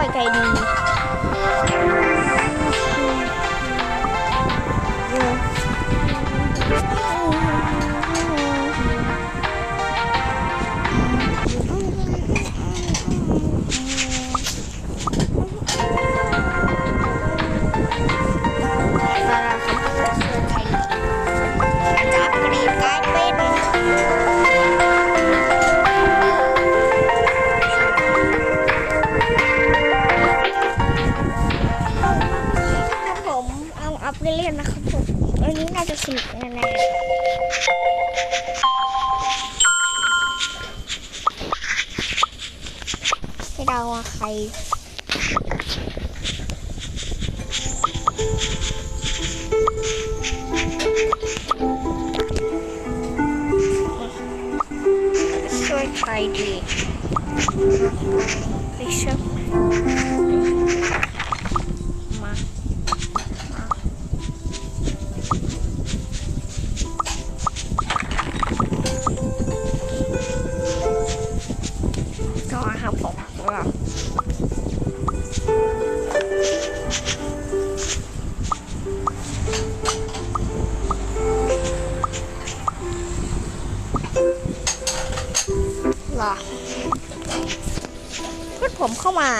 like I need. เล่นๆนะครับผมวันนี้น่าจะสนุกแน่ๆให้เดาว่าใครช่วยใครดีไปเชื่อม หรอพื่อนผมเข้ามา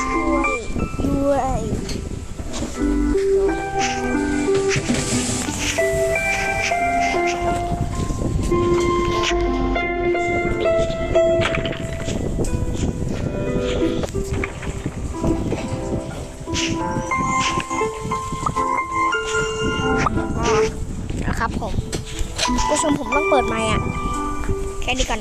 ช่วยด้วย นะครับผมผู้ชมผมต้องเปิดไมค์อะ แค่นี้ก่อนนะ